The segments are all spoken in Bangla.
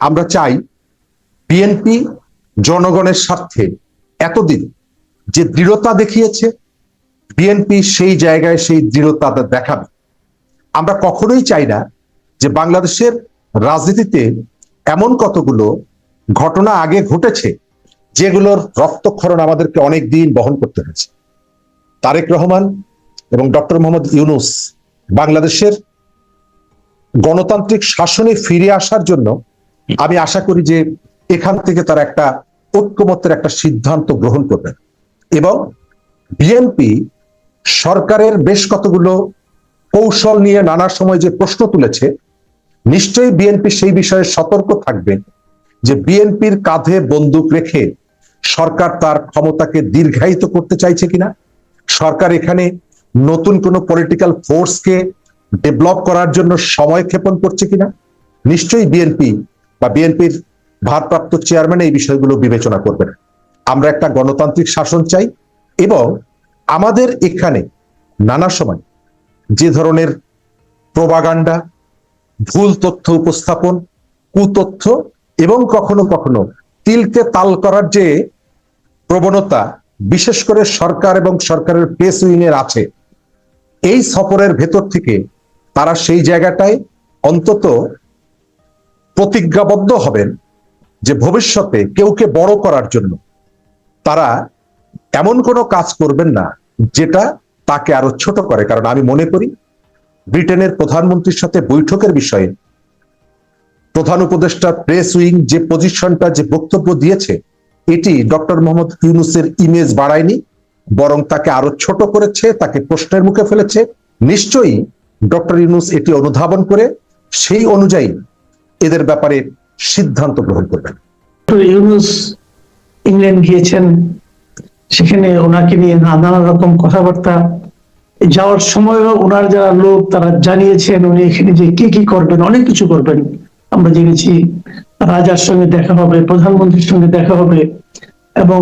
আমরা চাই বিএনপি জনগণের স্বার্থে এতদিন যে দৃঢ়তা দেখিয়েছে বিএনপি সেই জায়গায় সেই দৃঢ়তা দেখাবে। আমরা কখনোই চাই না যে বাংলাদেশের রাজনীতিতে এমন কতগুলো ঘটনা আগে ঘটেছে যেগুলোর রক্তক্ষরণ আমাদেরকে অনেক দিন বহন করতে হয়েছে। তারেক রহমান এবং ডক্টর মোহাম্মদ ইউনুস বাংলাদেশের গণতান্ত্রিক শাসনে ফিরে আসার জন্য আমি আশা করি যে এখান থেকে তারা একটা ঐক্যমত্যের একটা সিদ্ধান্ত গ্রহণ করবেন। এবং বিএনপি সরকারের বেশ কতগুলো কৌশল নিয়ে নানা সময় যে প্রশ্ন তুলেছে, নিশ্চয়ই বিএনপি সেই বিষয়ে সতর্ক থাকবে যে বিএনপির কাঁধে বন্দুক রেখে সরকার তার ক্ষমতাকে দীর্ঘায়িত করতে চাইছে কিনা? সরকার এখানে নতুন কোন পলিটিক্যাল ফোর্সকে ডেভেলপ করার জন্য সময় ক্ষেপণ করছে কিনা? নিশ্চয়ই বিএনপি বা বিএনপির ভারপ্রাপ্ত চেয়ারম্যান এই বিষয়গুলো বিবেচনা করবেন। আমরা একটা গণতান্ত্রিক শাসন চাই এবং আমাদের এখানে নানা সময় যে ধরনের প্রবাগান্ডা, ভুল তথ্য উপস্থাপন, কুতথ্য এবং কখনো কখনো তিলকে তাল করার যে প্রবণতা, বিশেষ করে সরকার এবং সরকারের প্রেস উইং এর আছে, এই সফরের ভেতর থেকে তারা সেই জায়গাটায় অন্তত প্রতিজ্ঞাবদ্ধ হবেন যে ভবিষ্যতে কেউকে বড় করার জন্য। তারা এমন কোনো কাজ করবেন না যেটা তাকে আরও ছোট করে। কারণ আমি মনে করি ব্রিটেনের প্রধানমন্ত্রীর সাথে বৈঠকের বিষয়ে প্রধান উপদেষ্টা প্রেস উইং যে পজিশনটা, যে বক্তব্য দিয়েছে, এটি ডক্টর মোহাম্মদ ইউনুসের ইমেজ বাড়ায়নি, বরং তাকে আরও ছোট করেছে, তাকে প্রশ্নের মুখে ফেলেছে। নিশ্চয়ই ডক্টর ইউনুস এটি অনুধাবন করে, সেই অনুযায়ী এদের ব্যাপারে সিদ্ধান্ত গ্রহণ করবেন। ইউনুস ইংল্যান্ড গিয়েছেন। সেখানে ওনাকে নিয়ে নানা রকম কথাবার্তা। যাওয়ার সময়ও ওনার যারা লোক, তারা জানিয়েছেন উনি এখানে যে কি কি করবেন, অনেক কিছু করবেন। আমরা জেনেছি রাজার সঙ্গে দেখা হবে, প্রধানমন্ত্রীর সঙ্গে দেখা হবে এবং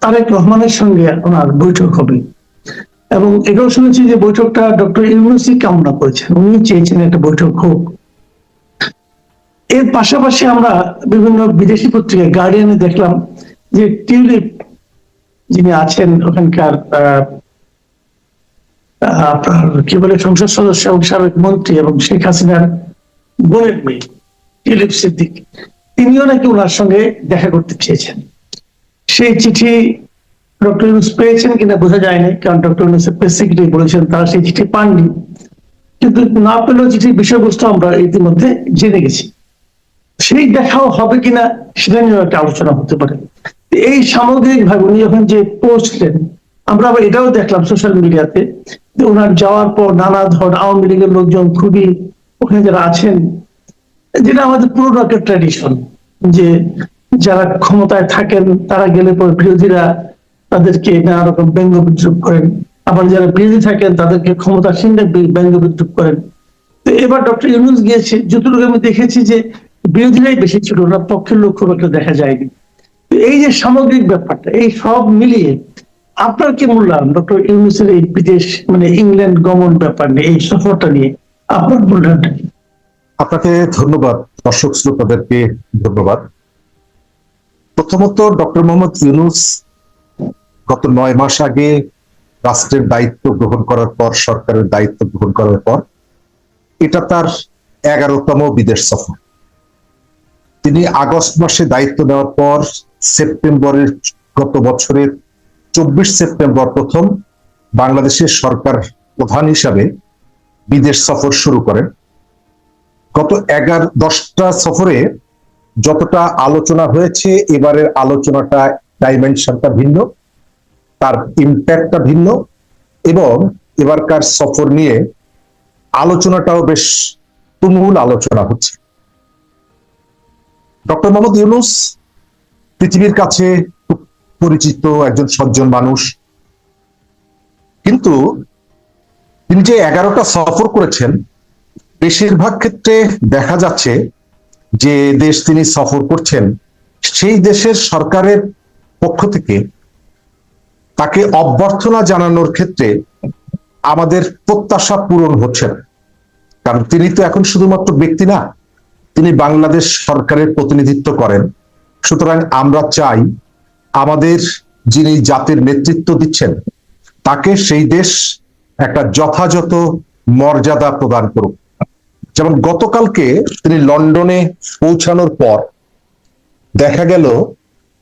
তারেক রহমানের সঙ্গে ওনার বৈঠক হবে। এবং এটাও শুনেছি যে বৈঠকটা ডক্টর ইউনুসি কামনা করেছেন। উনি চেয়েছেন একটা বৈঠক হোক। এর পাশাপাশি আমরা বিভিন্ন বিদেশি পত্রিকায় গার্ডিয়ানে দেখলাম যে টিউলিপ যিনি আছেন ওখানকার আপনার কি বলে সংসদ সদস্য এবং সাবেক মন্ত্রী এবং শেখ হাসিনার বোনের মেয়ে, টিউলিপ সিদ্দিক। তিনিও নাকি ওনার সঙ্গে দেখা করতে চেয়েছেন। সেই চিঠি ডক্টর ইউনুস পেয়েছেন কিনা বোঝা যায়নি, কারণ ডক্টর ইউনুসের প্রেস সেক্রেটারি বলেছেন তারা সেই চিঠি পাননি। কিন্তু না পেলেও চিঠির বিষয়বস্তু আমরা ইতিমধ্যে জেনে গেছি। সেই দেখাও হবে কিনা সেটা নিয়েও একটা আলোচনা হতে পারে। এই সামগ্রিক ভাবে উনি যখন যে পৌঁছলেন আমরা আবার এটাও দেখলাম সোশ্যাল মিডিয়াতে ওনার যাওয়ার পর নানা ধর আওয়ামী লীগের লোকজন খুবই ওখানে যারা আছেন, যেটা আমাদের পুরোনো একটা ট্র্যাডিশন যে যারা ক্ষমতায় থাকেন, তারা গেলে পর বিরোধীরা তাদেরকে নানা রকম ব্যঙ্গ বিদ্রুপ করেন। আবার যারা বিরোধী থাকেন, তাদেরকে ক্ষমতাসীনরা ব্যঙ্গ বিদ্রুপ করেন। তো এবার ডক্টর ইউনুস গিয়েছে, যতটুকু আমি দেখেছি যে বিরোধীরাই বেশি ছিল ওনার পক্ষের লোক খুব একটা দেখা যায়নি। এই যে সামগ্রিক ব্যাপারটা, এই সব মিলিয়ে আপনার কি মূল্যায়ন ডক্টর ইউনুসের এই বিদেশ মানে ইংল্যান্ড গমন ব্যাপার নিয়ে, এই সফরটা নিয়ে আপনার মূল্যায়নটা কি? আপনাকে ধন্যবাদ, দর্শক শ্রোতাদেরকে ধন্যবাদ। প্রথমত, ডক্টর মোহাম্মদ ইউনুস গত নয় মাস আগে রাষ্ট্রের দায়িত্ব গ্রহণ করার পর, সরকারের দায়িত্ব গ্রহণ করার পর, এটা তার এগারোতম বিদেশ সফর। তিনি আগস্ট মাসে দায়িত্ব নেওয়ার পর সেপ্টেম্বরের গত বছরের চব্বিশ সেপ্টেম্বর প্রথম বাংলাদেশের সরকার প্রধান হিসাবে বিদেশ সফর শুরু করেন। গত এগারো, দশটা সফরে যতটা আলোচনা হয়েছে, এবারের আলোচনাটা ডাইমেনশনটা ভিন্ন, তার ইম্প্যাক্টটা ভিন্ন এবং এবারকার সফর নিয়ে আলোচনাটাও বেশ তুমুল আলোচনা হচ্ছে। ডক্টর মোহাম্মদ ইউনুস পৃথিবীর কাছে পরিচিত একজন সজ্জন মানুষ। কিন্তু তিনি যে এগারোটা সফর করেছেন, বেশিরভাগ ক্ষেত্রে দেখা যাচ্ছে যে দেশ তিনি সফর করছেন, সেই দেশের সরকারের পক্ষ থেকে তাকে অভ্যর্থনা জানানোর ক্ষেত্রে আমাদের প্রত্যাশা পূরণ হচ্ছে না। কারণ তিনি তো এখন শুধুমাত্র ব্যক্তি না তিনি বাংলাদেশ সরকারের প্রতিনিধিত্ব করেন। সুতরাং আমরা চাই আমাদের যিনি জাতির নেতৃত্ব দিচ্ছেন, তাকে সেই দেশ একটা যথাযথ মর্যাদা প্রদান করুক। যেমন গতকালকে তিনি লন্ডনে পৌঁছানোর পর দেখা গেল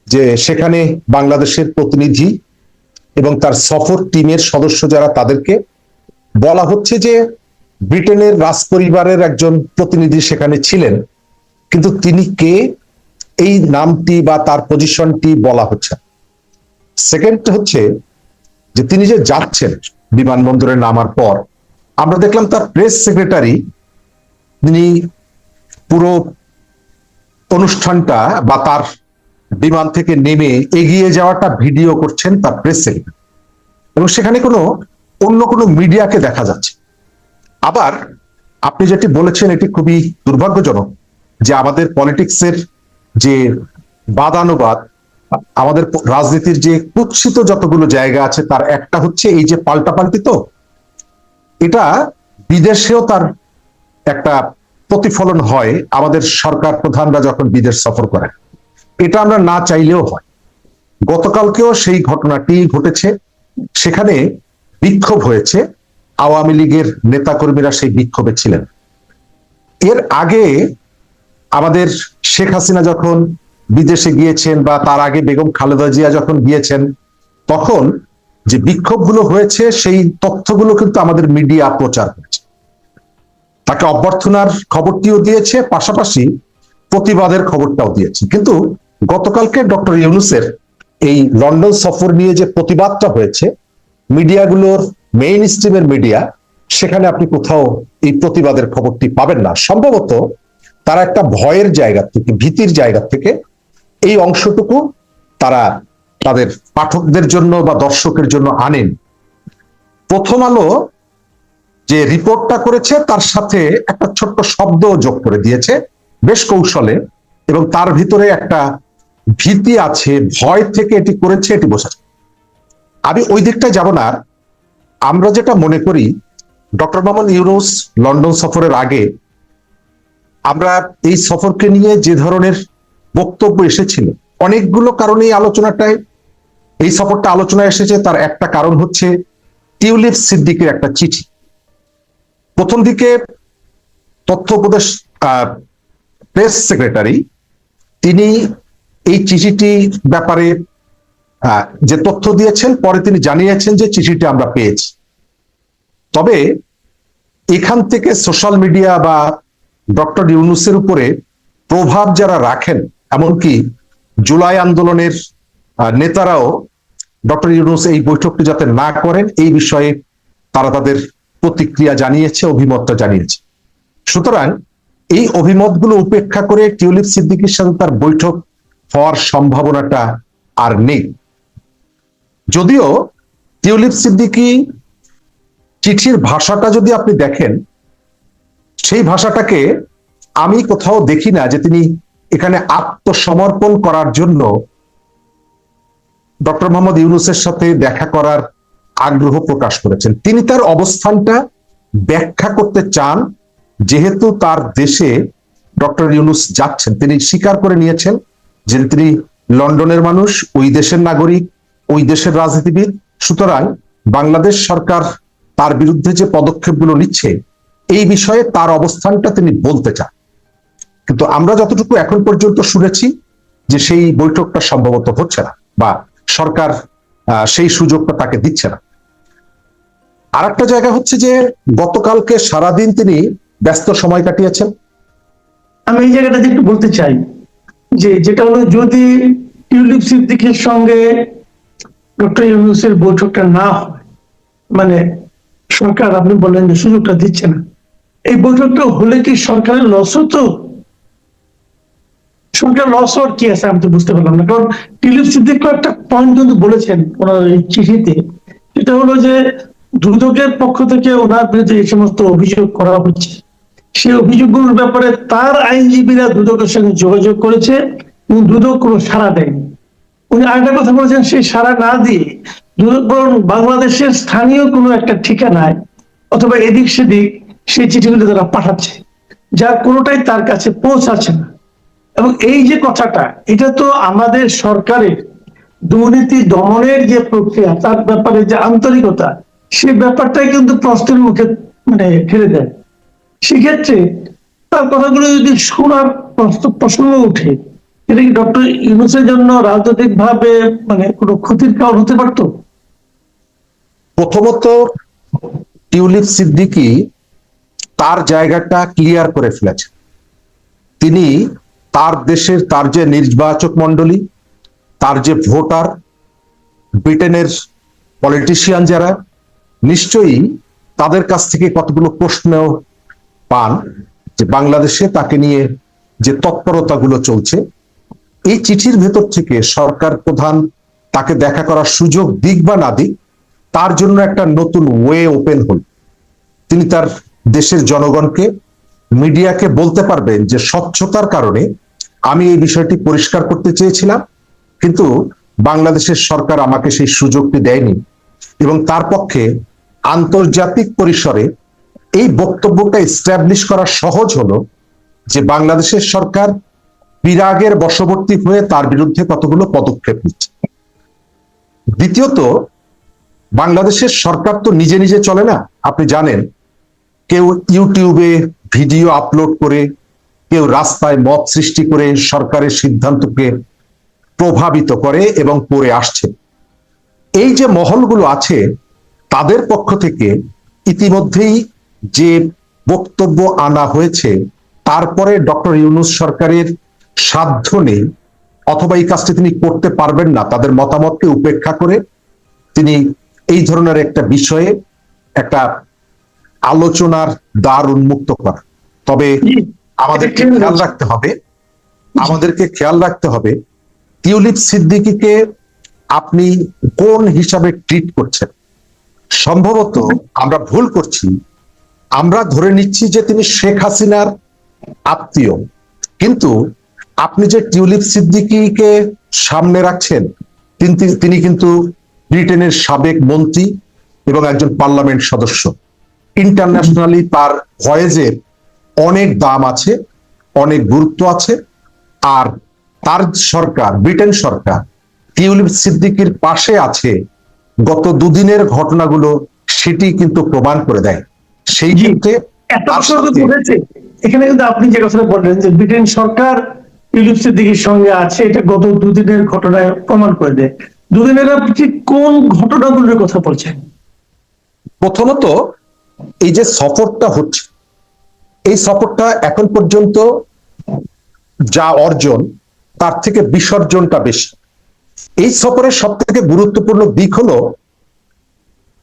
যে সেখানে বাংলাদেশের প্রতিনিধি এবং তার সফর টিমের সদস্য যারা তাদেরকে বলা হচ্ছে যে ব্রিটেনের রাজ পরিবারের একজন প্রতিনিধি সেখানে ছিলেন, কিন্তু তিনি কে এই নামটি বা তার পজিশনটি বলা হচ্ছে সেকেন্ড হচ্ছে যে তিনি যে যাচ্ছেন বিমানবন্দরে নামার পর, আমরা দেখলাম তার প্রেস সেক্রেটারি তিনি পুরো অনুষ্ঠানটা বা তার বিমান থেকে নেমে এগিয়ে যাওয়াটা ভিডিও করছেন তার প্রেস সেক্রেটারি এবং সেখানে কোনো অন্য কোনো মিডিয়াকে দেখা যাচ্ছে। আবার আপনি যেটি বলেছেন, এটি খুবই দুর্ভাগ্যজনক যে আমাদের পলিটিক্সের যে বাদানুবাদ, আমাদের রাজনীতির যে কুৎসিত যতগুলো জায়গা আছে, তার একটা হচ্ছে এই যে পাল্টাপাল্টি তো, এটা বিদেশেও তার একটা প্রতিফলন হয় আমাদের সরকার প্রধানরা যখন বিদেশ সফর করেন। এটা আমরা না চাইলেও হয়। গতকালকেও সেই ঘটনাটি ঘটেছে। সেখানে বিক্ষোভ হয়েছে। আওয়ামী লীগের নেতাকর্মীরা সেই বিক্ষোভে ছিলেন। এর আগে আমাদের শেখ হাসিনা যখন বিদেশে গিয়েছেন বা তার আগে বেগম খালেদা জিয়া যখন গিয়েছেন, তখন যে বিক্ষোভগুলো হয়েছে, সেই তথ্যগুলো কিন্তু আমাদের মিডিয়া প্রচার করেছে। তাকে অভ্যর্থনার খবরটিও দিয়েছে, পাশাপাশি প্রতিবাদের খবরটাও দিয়েছে। কিন্তু গতকালকে ডক্টর ইউনুসের এই লন্ডন সফর নিয়ে যে প্রতিবাদটা হয়েছে, মিডিয়াগুলোর মেইন স্ট্রিমের মিডিয়া সেখানে আপনি কোথাও এই প্রতিবাদের খবরটি পাবেন না। সম্ভবত তারা একটা ভয়ের জায়গা থেকে, ভীতির জায়গা থেকে এই অংশটুকু তারা তাদের পাঠকদের জন্য বা দর্শকের জন্য আনেন। প্রথম আলো যে রিপোর্টটা করেছে, তার সাথে একটা ছোট্ট শব্দ যোগ করে দিয়েছে, বেশ কৌশলে এবং তার ভিতরে একটা ভীতি আছে, ভয় থেকে এটি করেছে, এটি বোঝা। আমি ওই দিকটায় যাব না আমরা যেটা মনে করি, ডক্টর মোহাম্মদ ইউনুস লন্ডন সফরের আগে আমরা এই সফরকে নিয়ে যে ধরনের বক্তব্য এসেছিল, অনেকগুলো কারণে এই আলোচনাটায় এই সফরটা আলোচনায় এসেছে। তার একটা কারণ হচ্ছে টিউলিপ সিদ্দিকের একটা চিঠি। প্রথম দিকে তথ্য উপদেশ প্রেস সেক্রেটারি, তিনি এই চিঠিটি ব্যাপারে যে তথ্য দিয়েছেন, পরে তিনি জানিয়েছেন যে চিঠিটি আমরা পেয়েছি। তবে এখান থেকে সোশ্যাল মিডিয়া বা ডক্টর ইউনুসের উপরে প্রভাব যারা রাখেন, এমনকি জুলাই আন্দোলনের নেতারাও ডক্টর ইউনুস এই বৈঠকটি যাতে না করেন, এই বিষয়ে তারা তাদের প্রতিক্রিয়া জানিয়েছে, অভিমতটা জানিয়েছে। সুতরাং এই অভিমতগুলো উপেক্ষা করে টিউলিপ সিদ্দিকির সাথে তার বৈঠক হওয়ার সম্ভাবনাটা আর নেই। যদিও টিউলিপ সিদ্দিকি চিঠির ভাষাটা যদি আপনি দেখেন, সেই ভাষাটাকে আমি কোথাও দেখি না যে তিনি এখানে আত্মসমর্পণ করার জন্য ডক্টর মোহাম্মদ ইউনুসের সাথে দেখা করার আগ্রহ প্রকাশ করেছেন। তিনি তার অবস্থানটা ব্যাখ্যা করতে চান, যেহেতু তার দেশে ডক্টর ইউনুস যাচ্ছেন। তিনি স্বীকার করে নিয়েছেন যে তিনি লন্ডনের মানুষ, ওই দেশের নাগরিক ওই দেশের রাজনীতিবিদ। সুতরাং বাংলাদেশ সরকার তার বিরুদ্ধে যে পদক্ষেপগুলো নিচ্ছে, এই বিষয়ে তার অবস্থানটা তিনি বলতে চান। কিন্তু আমরা যতটুকু এখন পর্যন্ত শুনেছি যে সেই বৈঠকটা সম্ভবত হচ্ছে না বা সরকার সেই সুযোগটা তাকে দিচ্ছে না। আর একটা জায়গা হচ্ছে যে গতকালকে সারাদিন তিনি ব্যস্ত সময় কাটিয়েছেন। আমি এই জায়গাটাতে একটু বলতে চাই যে যেটা হলো যদি টিউলিপ সিদ্দিকের সঙ্গে ডক্টর ইউনুসের বৈঠকটা না হয় মানে সরকার, আপনি বললেন যে সুযোগটা দিচ্ছে না। এই বৈঠকটা হলে কি সরকারের লস হতো? সরকার লস হওয়ার কি আছে আমি তো বুঝতে পারলাম না। কারণ টিউলিপ সিদ্দিক একটা পয়েন্ট কিন্তু বলেছেন ওনার এই চিঠিতে। সেটা হলো যে দুদকের পক্ষ থেকে ওনার বিরুদ্ধে এই সমস্ত অভিযোগ করা হচ্ছে সেই অভিযোগগুলোর ব্যাপারে তার আইনজীবীরা দুদকের সঙ্গে যোগাযোগ করেছে এবং দুদক কোনো সাড়া দেয়নি। উনি আরেকটা কথা বলেছেন, সেই সাড়া না দিয়ে বরং বাংলাদেশের স্থানীয় কোনো একটা ঠিকানায় অথবা এদিক সেদিক সেই চিঠিগুলি তারা পাঠাচ্ছে যার কোনোটাই তার কাছে পৌঁছাচ্ছে না। এবং এই যে কথাটা, এটা তো আমাদের সরকারের দুর্নীতি দমনের যে প্রক্রিয়া, তার ব্যাপারে যে আন্তরিকতা, সে ব্যাপারটাই কিন্তু প্রশ্নের মুখে মানে ফেলে দেয়। সেক্ষেত্রে তার কথাগুলো যদি শোনার প্রশ্ন- উঠে এটা কি ডক্টর ইউনুসের জন্য রাজনৈতিক ভাবে মানে কোনো ক্ষতির কারণ হতে পারতো? প্রথমত, টিউলিপ সিদ্দিকি তার জায়গাটা ক্লিয়ার করে ফেলেছে তিনি তার দেশের, তার যে নির্বাচক মন্ডলী তার যে ভোটার, ব্রিটেনের পলিটিশিয়ান যারা, নিশ্চয়ই তাদের কাছ থেকে কতগুলো প্রশ্ন পান যে বাংলাদেশে তাকে নিয়ে যে তৎপরতাগুলো চলছে এই চিঠির ভেতর থেকে সরকার প্রধান তাকে দেখা করার সুযোগ দিক বা না দিক, তার জন্য একটা নতুন ওয়ে ওপেন হল। তিনি তার দেশের জনগণকে, মিডিয়াকে বলতে পারবেন যে স্বচ্ছতার কারণে আমি এই বিষয়টি পরিষ্কার করতে চেয়েছিলাম, কিন্তু বাংলাদেশের সরকার আমাকে সেই সুযোগটি দেয়নি এবং তার পক্ষে আন্তর্জাতিক পরিসরে এই বক্তব্যটা এস্টাবলিশ করা সহজ হলো যে বাংলাদেশের সরকার বিরাগের বশবর্তী হয়ে তার বিরুদ্ধে কতগুলো পদক্ষেপ নিচ্ছে? দ্বিতীয়ত, বাংলাদেশের সরকার তো নিজে নিজে চলে না। আপনি জানেন, কেউ ইউটিউবে ভিডিও আপলোড করে, কেউ রাস্তায় মত সৃষ্টি করে সরকারের সিদ্ধান্তকে প্রভাবিত করে এবং করে আসছে। এই যে মহলগুলো আছে, তাদের পক্ষ থেকে ইতিমধ্যেই যে বক্তব্য আনা হয়েছে, তারপরে ডক্টর ইউনুস সরকারের সাধ্য নেই অথবা এই কাজটি তিনি করতে পারবেন না তাদের মতামতকে উপেক্ষা করে তিনি এই ধরনের একটা বিষয়ে একটা আলোচনার দ্বার উন্মুক্ত করা। তবে আমাদেরকে খেয়াল রাখতে হবে আমাদেরকে খেয়াল রাখতে হবে টিউলিপ সিদ্দিকিকে আপনি কোন হিসাবে ট্রিট করছেন? সম্ভবত আমরা ভুল করছি আমরা ধরে নিচ্ছি যে তিনি শেখ হাসিনার আত্মীয় কিন্তু আপনি যে টিউলিপ সিদ্দিকিকে সামনে রাখছেন তিনি কিন্তু ব্রিটেনের সাবেক মন্ত্রী এবং একজন পার্লামেন্ট সদস্য। ইন্টারন্যাশনালি তার ভয়েজের অনেক দাম আছে অনেক গুরুত্ব আছে আর তার সরকার ব্রিটেন সরকার টিউলিপ সিদ্দিকির পাশে আছে গত দুদিনের ঘটনাগুলো সেটি কিন্তু প্রমাণ করে দেয়। সেই। ক্ষেত্রে এখানে কিন্তু আপনি যে কথাটা বললেন যে ব্রিটেন সরকার ইউলিপ সিদ্দিকির সঙ্গে আছে, এটা গত দুদিনের ঘটনায় প্রমাণ করে দেয়। দুদিনের আপনি কোন ঘটনাগুলোর কথা বলছেন? প্রথমত, এই যে সফরটা হচ্ছে, এই সফরটা এখন পর্যন্ত যা অর্জন, তার থেকে বিসর্জনটা বেশি। এই সফরের সব থেকে গুরুত্বপূর্ণ দিক হলো,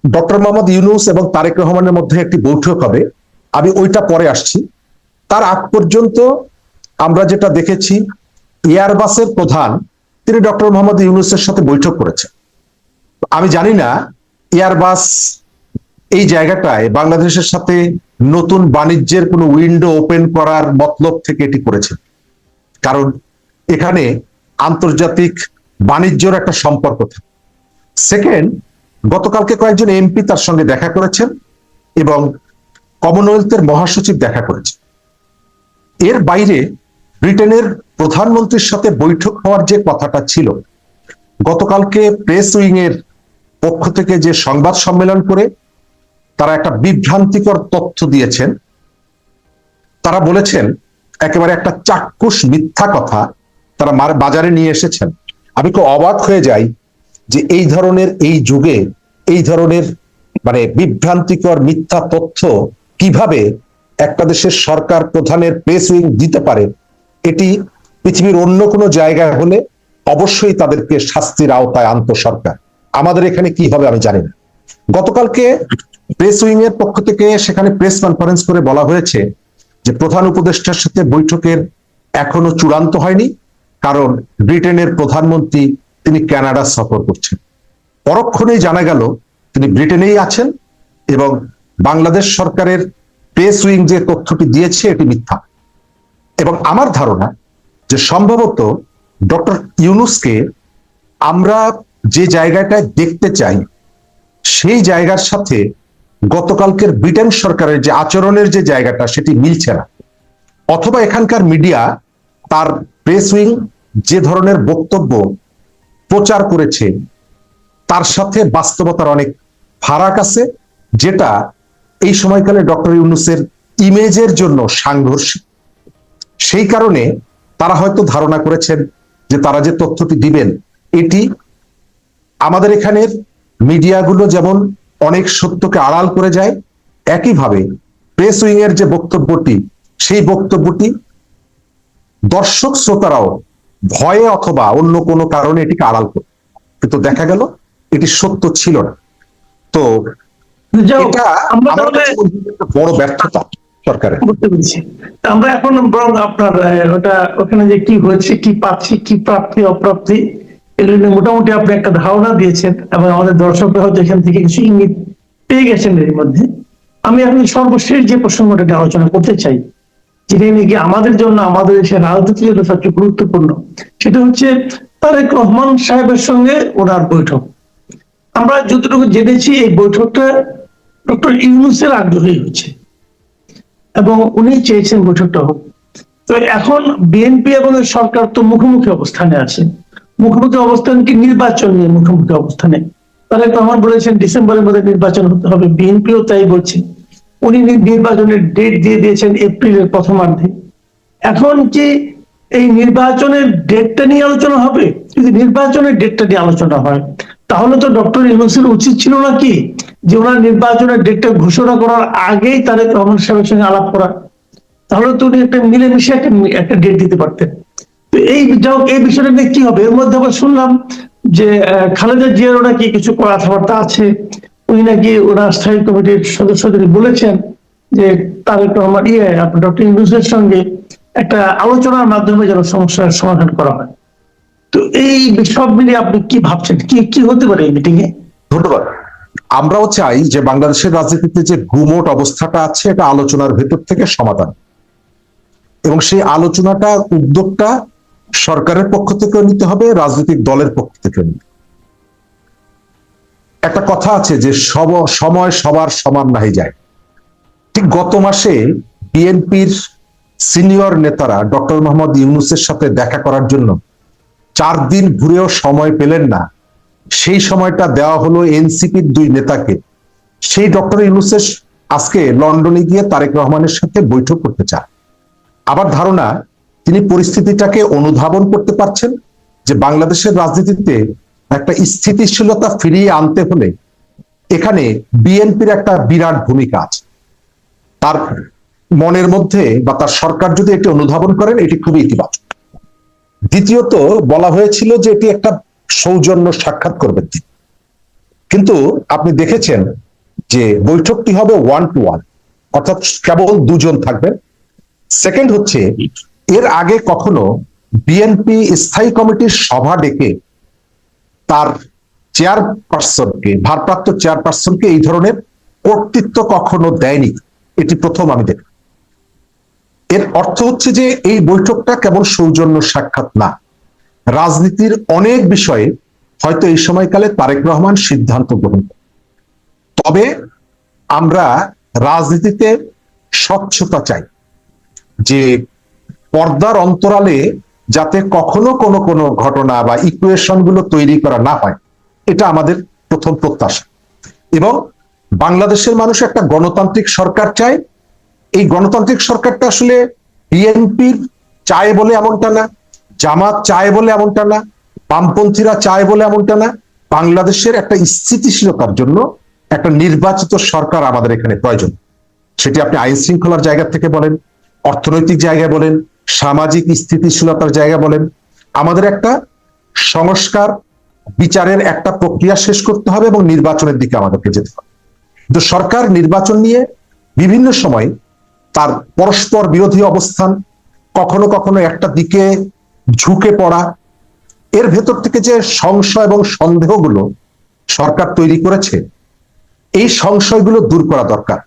ডক্টর মোহাম্মদ ইউনুস এবং তারেক রহমানের মধ্যে একটি বৈঠক হবে। আমি ওইটা পরে আসছি। তার আগ পর্যন্ত আমরা যেটা দেখেছি এয়ারবাসের প্রধান, তিনি ডক্টর মোহাম্মদ ইউনুসের সাথে বৈঠক করেছেন। আমি জানি না এয়ারবাস এই জায়গাটায় বাংলাদেশের সাথে নতুন বাণিজ্যের কোনো উইন্ডো ওপেন করার মতলব থেকে এটি করেছে। কারণ এখানে আন্তর্জাতিক বাণিজ্যর একটা সম্পর্ক থাকে। সেকেন্ড গতকালকে কয়েকজন এমপি তার সঙ্গে দেখা করেছেন এবং কমনওয়েলথের মহাসচিব দেখা করেছেন। এর বাইরে ব্রিটেনের প্রধানমন্ত্রীর সাথে বৈঠক হওয়ার যে কথাটা ছিল, গতকালকে প্রেস উইং এর পক্ষ থেকে যে সংবাদ সম্মেলন করে তারা একটা বিভ্রান্তিকর তথ্য দিয়েছেন। তারা বলেছেন, একেবারে একটা চাক্ষুষ মিথ্যা কথা তারা মার- বাজারে নিয়ে এসেছেন। আমি খুব অবাক হয়ে যাই যে এই ধরনের এই যুগে, এই ধরনের মানে বিভ্রান্তিকর মিথ্যা তথ্য কীভাবে একটা দেশের সরকার প্রধানের প্রেস উইং দিতে পারে এটি পৃথিবীর অন্য কোনো জায়গায় হলে অবশ্যই তাদেরকে শাস্তির আওতায় আনত সরকার। আমাদের এখানে কি হবে আমি জানি না। গতকালকে প্রেস উইং এর পক্ষ থেকে সেখানে প্রেস কনফারেন্স করে বলা হয়েছে যে প্রধান উপদেষ্টার সাথে বৈঠকের এখনও চূড়ান্ত হয়নি, কারণ ব্রিটেনের প্রধানমন্ত্রী তিনি কানাডা সফর করছেন। পরক্ষণেই জানা গেল তিনি ব্রিটেনেই আছেন এবং বাংলাদেশ সরকারের প্রেস উইং যে তথ্যটি দিয়েছে এটি মিথ্যা। এবং আমার ধারণা যে সম্ভবত ডক্টর ইউনুসকে আমরা যে জায়গাটায় দেখতে চাই, সেই জায়গার সাথে গতকালকের ব্রিটেন সরকারের যে আচরণের যে জায়গাটা, সেটি মিলছে না। অথবা এখানকার মিডিয়া তার প্রেস উইং, যে ধরনের বক্তব্য প্রচার করেছে, তার সাথে বাস্তবতার অনেক ফারাক আছে, যেটা এই সময়কালে ডক্টর ইউনুসের ইমেজের জন্য সাংঘর্ষিক। সেই কারণে তারা হয়তো ধারণা করেছেন যে তারা যে তথ্যটি দিবেন এটি আমাদের এখানের মিডিয়াগুলো যেমন অনেক সত্যকে আড়াল করে যায় একইভাবে প্রেস উইং এর যে বক্তব্যটি সেই বক্তব্যটি দর্শক শ্রোতারাও ভয়ে অথবা অন্য কোনো কারণে এটিকে আড়াল করে। কিন্তু দেখা গেল এটি সত্য ছিল না। তো এটা আমার বড় ব্যর্থতা। সরকারের। বুঝতে পেরেছি। আমরা এখন বরং আপনার ওটা ওখানে যে কি হয়েছে, কি পাচ্ছি, কি প্রাপ্তি, অপ্রাপ্তি এগুলো মোটামুটি আপনি একটা ধারণা দিয়েছেন এবং আমাদের দর্শকরা হয়তো এখান থেকে কিছু ইঙ্গিত পেয়ে গেছেন এর মধ্যে। আমি এখন সর্বশেষ যে প্রসঙ্গটা নিয়ে আলোচনা করতে চাই, যেটা নিয়ে কি আমাদের জন্য, আমাদের দেশের রাজনীতির জন্য সবচেয়ে গুরুত্বপূর্ণ, সেটা হচ্ছে তারেক রহমান সাহেবের সঙ্গে ওনার বৈঠক। আমরা যতটুকু জেনেছি, এই বৈঠকটা ডক্টর ইউনুসের আগ্রহী হচ্ছে। এবং উনি চেয়েছেন বৈঠকটা হোক। তো এখন বিএনপি এবং সরকার তো মুখোমুখি অবস্থানে আছে। মুখোমুখি অবস্থান কি নির্বাচন নিয়ে মুখোমুখি অবস্থানে? তারেক রহমান বলেছেন ডিসেম্বরের মধ্যে নির্বাচন হতে হবে, বিএনপিও তাই বলছে। উনি নির্বাচনের ডেট দিয়ে দিয়েছেন এপ্রিলের প্রথমার্ধে। এখন কি এই নির্বাচনের ডেটটা নিয়ে আলোচনা হবে। যদি নির্বাচনের ডেটটা নিয়ে আলোচনা হয়, তাহলে তো ডক্টর ইউনুসের উচিত ছিল না কি যে ওনার নির্বাচনের ডেটটা ঘোষণা করার আগেই তারেক রহমান সাহেবের সঙ্গে আলাপ করা? তাহলে তো উনি একটা মিলেমিশে একটা একটা ডেট দিতে পারতেন। তো এই যাও এই বিষয়টা নিয়ে কি হবে? এর মধ্যে আবার শুনলাম যে খালেদা জিয়ারও নাকি কিছু কথাবার্তা আছে। উনি নাকি ওনার স্থায়ী কমিটির সদস্যদের বলেছেন যে তার তারেক রহমান ইয়ে আপনার ডক্টর ইউনুসের সঙ্গে একটা আলোচনার মাধ্যমে যেন সমস্যার সমাধান করা হয়। তো এই সব মিলিয়ে আপনি কি ভাবছেন? কি কি হতে পারে এই মিটিং এ? ধন্যবাদ। আমরাও চাই যে বাংলাদেশের রাজনীতিতে যে গুমোট অবস্থাটা আছে, এটা আলোচনার ভেতর থেকে সমাধান। এবং সেই আলোচনাটা উদ্যোগটা সরকারের পক্ষ থেকেও নিতে হবে, রাজনৈতিক দলের পক্ষ থেকেও নিতে একটা কথা আছে যে সব, সময় সবার সমান নাহি যায়। ঠিক গত মাসে বিএনপির সিনিয়র নেতারা ডক্টর মোহাম্মদ ইউনুসের সাথে দেখা করার জন্য চার দিন ঘুরেও সময় পেলেন না। সেই সময়টা দেওয়া হলো এনসিপির দুই নেতাকে। সেই ডক্টর ইউনুসেস আজকে লন্ডনে গিয়ে তারেক রহমানের সাথে বৈঠক করতে চান। আবার ধারণা, তিনি পরিস্থিতিটাকে অনুধাবন করতে পারছেন যে বাংলাদেশের রাজনীতিতে একটা স্থিতিশীলতা ফিরিয়ে আনতে হলে এখানে বিএনপির একটা বিরাট ভূমিকা আছে। তার মনের মধ্যে বা তার সরকার যদি এটি অনুধাবন করেন, এটি খুবই ইতিবাচক। দ্বিতীয়ত, বলা হয়েছিল যে এটি একটা সৌজন্য সাক্ষাৎ করবেন তিনি। কিন্তু আপনি দেখেছেন যে বৈঠকটি হবে ওয়ান টু ওয়ান অর্থাৎ কেবল দুজন থাকবেন। সেকেন্ড হচ্ছে, এর আগে কখনো বিএনপি স্থায়ী কমিটির সভা ডেকে তার চেয়ারপারসনকে, ভারপ্রাপ্ত চেয়ারপারসনকে এই ধরনের কর্তৃত্ব কখনো দেয়নি। এটি প্রথম আমি দেখি এর অর্থ হচ্ছে যে এই বৈঠকটা কেবল সৌজন্য সাক্ষাৎ না। রাজনীতির অনেক বিষয়ে হয়তো এই সময়কালে তারেক রহমান সিদ্ধান্ত গ্রহণ তবে আমরা রাজনীতিতে স্বচ্ছতা চাই যে পর্দার অন্তরালে যাতে কখনো কোনো কোনো ঘটনা বা ইকুয়েশনগুলো তৈরি করা না হয়, এটা আমাদের প্রথম প্রত্যাশা। এবং বাংলাদেশের মানুষ একটা গণতান্ত্রিক সরকার চায় এই গণতান্ত্রিক সরকারটা আসলে বিএনপির চায় বলে এমনটা না, জামাত চায় বলে এমনটা না, বামপন্থীরা চায় বলে এমনটা না, বাংলাদেশের একটা স্থিতিশীলতার জন্য একটা নির্বাচিত সরকার আমাদের এখানে প্রয়োজন। সেটি আপনি আইন শৃঙ্খলার জায়গা থেকে বলেন, অর্থনৈতিক জায়গায় বলেন, সামাজিক স্থিতিশীলতার জায়গা বলেন, আমাদের একটা সংস্কার বিচারের একটা প্রক্রিয়া শেষ করতে হবে এবং নির্বাচনের দিকে আমাদেরকে যেতে হবে। কিন্তু সরকার নির্বাচন নিয়ে বিভিন্ন সময় তার পরস্পর বিরোধী অবস্থান, কখনো কখনো একটা দিকে ঝুঁকে পড়া। এর ভেতর থেকে যে সংশয় এবং সন্দেহগুলো সরকার তৈরি করেছে, এই সংশয়গুলো দূর করা দরকার।